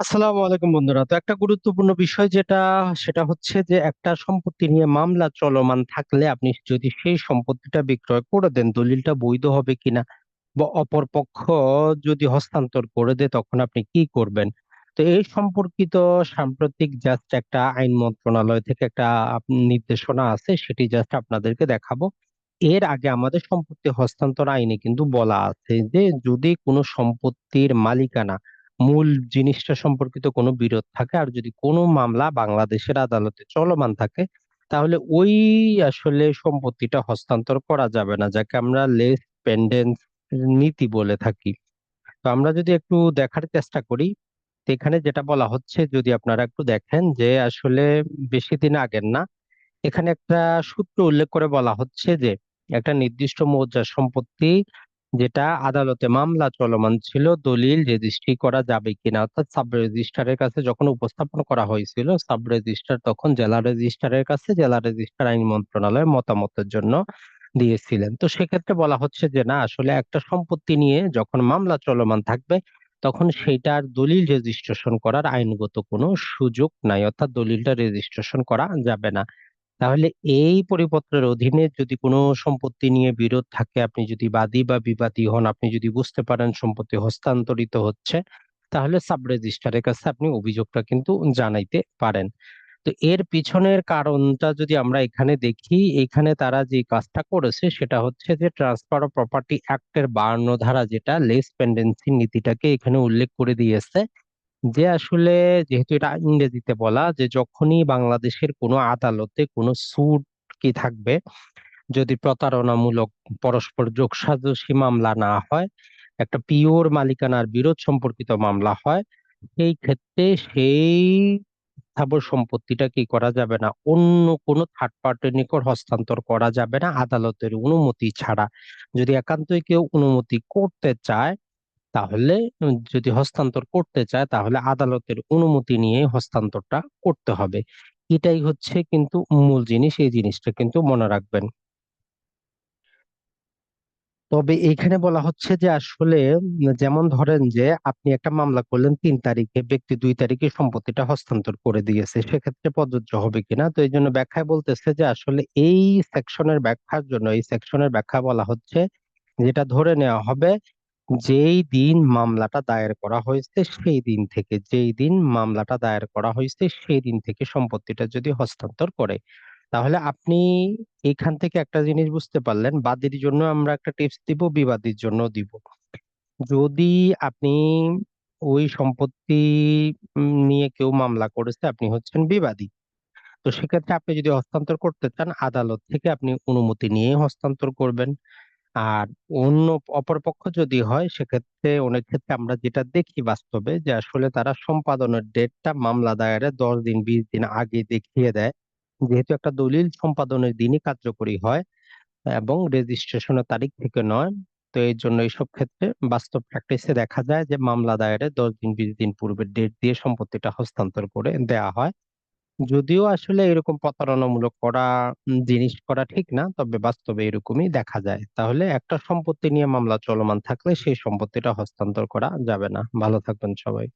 আসসালামু আলাইকুম বন্ধুরা। তো একটা গুরুত্বপূর্ণ বিষয় যেটা, সেটা হচ্ছে যে একটা সম্পত্তি নিয়ে মামলা চলমান থাকলে আপনি যদি সেই সম্পত্তিটা বিক্রয় করে দেন, দলিলটা বৈধ হবে কিনা বা অপর পক্ষ যদি হস্তান্তর করে দেয়, তখন আপনি কি করবেন? তো এই সম্পর্কিত সাম্প্রতিক জাস্ট একটা আইন মন্ত্রণালয় থেকে একটা নির্দেশনা আছে, সেটি জাস্ট আপনাদেরকে দেখাবো। এর আগে আমাদের সম্পত্তি হস্তান্তর আইনে কিন্তু বলা আছে যে, যদি কোনো সম্পত্তির মালিকানা মূল জিনিসটা সম্পর্কিত কোনো বিরোধ থাকে আর যদি কোনো মামলা বাংলাদেশের আদালতে চলমান থাকে, তাহলে ওই আসলে সম্পত্তিটা হস্তান্তর করা যাবে না, যাকে আমরা লেস পেন্ডেন্স নীতি বলে থাকি। তো আমরা যদি একটু দেখার চেষ্টা করি এখানে যেটা বলা হচ্ছে, যদি আপনারা একটু দেখেন যে আসলে বেশি দিন আগের না, এখানে একটা সূত্র উল্লেখ করে বলা হচ্ছে যে, একটা নির্দিষ্ট মৌজার সম্পত্তি যেটা আদালতে মামলা চলমান ছিল, দলিল রেজিস্ট্রি করা যাবে কিনা, অর্থাৎ সাব রেজিস্ট্রারের কাছে যখন উপস্থাপন করা হয়েছিল, সাব রেজিস্ট্রার তখন জেলা রেজিস্ট্রারের কাছে জেলা রেজিস্ট্রার আইন মন্ত্রণালয় মতামতের জন্য দিয়েছিলেন। তো সেক্ষেত্রে বলা হচ্ছে যে, না, আসলে একটা সম্পত্তি নিয়ে যখন মামলা চলমান থাকবে, তখন সেইটার দলিল রেজিস্ট্রেশন করার আইনগত কোনো সুযোগ নাই, অর্থাৎ দলিলটা রেজিস্ট্রেশন করা যাবে না। তাহলে এই পরিপত্রের অধীনে যদি কোনো সম্পত্তি নিয়ে বিরোধ থাকে, আপনি যদি বাদী বা বিবাদী হন, আপনি যদি বুঝতে পারেন সম্পত্তি হস্তান্তরিত হচ্ছে, তাহলে সাব রেজিস্ট্রারের কাছে আপনি অভিযোগটা কিন্তু জানাইতে পারেন। তো এর পিছনের কারণটা যদি আমরা এখানে দেখি, এখানে তারা যে কাজটা করেছে, সেটা হচ্ছে যে ট্রান্সফার অফ প্রপার্টি অ্যাক্টের বায়ান্ন ধারা যেটা লেস পেন্ডেন্সি নীতিটাকে এখানে উল্লেখ করে দিয়েছে যে আসলে যেহেতু এটা ইংরেজিতে বলা, যে যখনই বাংলাদেশের কোনো আদালতে কোনো সুট কি থাকবে, যদি প্রতারণামূলক পরস্পর যোগসাজশী মামলা না হয়, একটা পিওর মালিকানার বিরোধ সম্পর্কিত মামলা হয়, সেই ক্ষেত্রে সেই স্থাবর সম্পত্তিটা কি করা যাবে না? অন্য কোনো থার্ড পার্টির নিকট হস্তান্তর করা যাবে না, আদালতের অনুমতি ছাড়া। যদি একান্তই কেউ অনুমতি করতে চায় তাহলে যদি হস্তান্তর করতে চায়, তাহলে আদালতের অনুমতি নিয়ে হস্তান্তরটা করতে হবে। এটাই হচ্ছে কিন্তু মূল জিনিস, এই জিনিসটা কিন্তু মনে রাখবেন। তবে এখানে বলা হচ্ছে যে আসলে যেমন ধরেন যে আপনি একটা মামলা করলেন তিন তারিখে, ব্যক্তি দুই তারিখে সম্পত্তিটা হস্তান্তর করে দিয়েছে, সেক্ষেত্রে প্রযোজ্য হবে কিনা? তো এই জন্য ব্যাখ্যায় বলতেছে যে আসলে এই সেকশনের ব্যাখ্যার জন্য, এই সেকশনের ব্যাখ্যা বলা হচ্ছে যেটা ধরে নেওয়া হবে যেই দিন মামলাটা দায়ের করা হয়েছে সেই দিন থেকে যেই দিন মামলাটা দায়ের করা হয়েছে সেই দিন থেকে সম্পত্তিটা যদি হস্তান্তর করে তাহলে আপনি এখান থেকে একটা জিনিস বুঝতে পারলেন বাদীর জন্য আমরা একটা টিপস দিব বিবাদীর জন্য দিব। যদি আপনি ওই সম্পত্তি উম, নিয়ে কেউ মামলা করেছে আপনি হচ্ছেন বিবাদী। তো সেক্ষেত্রে আপনি যদি হস্তান্তর করতে চান আদালত থেকে আপনি অনুমতি নিয়ে হস্তান্তর করবেন। আর অন্য অপরপক্ষ যদি হয়, সেক্ষেত্রে অনেক ক্ষেত্রে আমরা যেটা দেখি বাস্তবে যে আসলে তারা সম্পাদনের ডেটটা মামলা দায়েরের দশ দিন, বিশ দিন আগে দেখিয়ে দেয়। যেহেতু একটা দলিল সম্পাদনের দিনই কার্যকরী হয় এবং রেজিস্ট্রেশনের তারিখ থেকে নয়, তো এই জন্য এইসব ক্ষেত্রে বাস্তব প্র্যাকটিসে দেখা যায় যে মামলা দায়েরের দশ দিন, বিশ দিন পূর্বে ডেট দিয়ে সম্পত্তিটা হস্তান্তর করে দেয়া হয়। যদিও আসলে এরকম প্রতারণামূলক করা জিনিস করা ঠিক না, তবে বাস্তবে এরকমই দেখা যায়। তাহলে একটা সম্পত্তি নিয়ে মামলা চলমান থাকলে সেই সম্পত্তিটা হস্তান্তর করা যাবে না। ভালো থাকবেন সবাই।